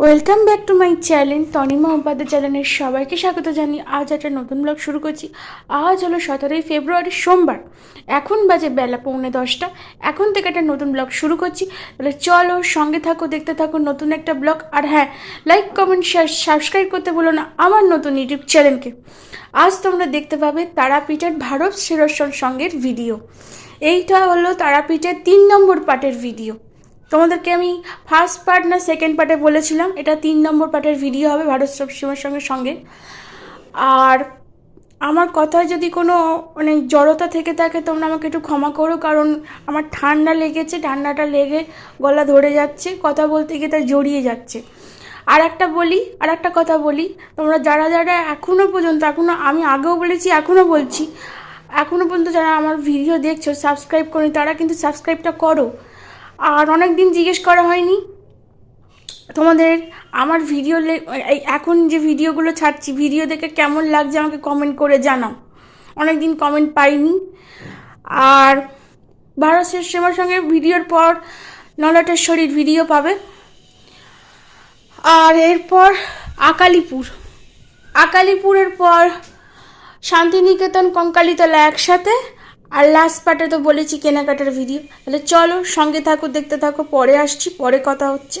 Welcome back to my channel Tanima Upadhyay চ্যানেলের সবাইকে স্বাগত জানিয়ে আজ একটা নতুন ব্লগ শুরু করছি। আজ হলো সতেরোই ফেব্রুয়ারি, সোমবার। এখন বাজে বেলা পৌনে দশটা। এখন থেকে একটা নতুন ব্লগ শুরু করছি। তাহলে চলো সঙ্গে থাকো, দেখতে থাকো নতুন একটা ব্লগ আর হ্যাঁ লাইক কমেন্ট শেয়ার সাবস্ক্রাইব করতে বলো না আমার নতুন ইউটিউব চ্যানেলকে আজ তোমরা দেখতে পাবে তারাপীঠের ভারত সেরসন সঙ্গের ভিডিও এইটা হলো তারাপীঠের তিন নম্বর পার্টের ভিডিও তোমাদেরকে আমি ফার্স্ট পার্ট না সেকেন্ড পার্টে বলেছিলাম। এটা তিন নম্বর পার্টের ভিডিও হবে ভারত সীমার সঙ্গে সঙ্গে। আর আমার কথায় যদি কোনো মানে জড়তা থেকে থাকে, তোমরা আমাকে একটু ক্ষমা করো, কারণ আমার ঠান্ডা লেগেছে, ঠান্ডাটা লেগে গলা ধরে যাচ্ছে, কথা বলতে গিয়ে তাই জড়িয়ে যাচ্ছে। আর একটা বলি, আর একটা কথা বলি, তোমরা যারা যারা এখনও পর্যন্ত এখনও আমি আগেও বলেছি এখনও বলছি এখনও পর্যন্ত যারা আমার ভিডিও দেখছ সাবস্ক্রাইব করি তারা কিন্তু সাবস্ক্রাইবটা করো। আর অনেক দিন জিজ্ঞেস করা হয়নি। তোমাদের আমার ভিডিও এখন যে ভিডিওগুলো ছাড়ছি ভিডিও দেখে কেমন লাগছে আমাকে কমেন্ট করে জানাও। অনেক দিন কমেন্ট পাইনি। আর ভারত সিনেমার সঙ্গে ভিডিওর পর নলটেশ্বরীর ভিডিও পাবে। আর এরপর আকালিপুর। আকালিপুরের পর শান্তিনিকেতন কঙ্কালিতলা একসাথে। আর লাস্ট পার্টে তো বলেছি কেনাকাটার ভিডিও তাহলে চলো সঙ্গে থাকো, দেখতে থাকো, পরে আসছি, পরে কথা হচ্ছে।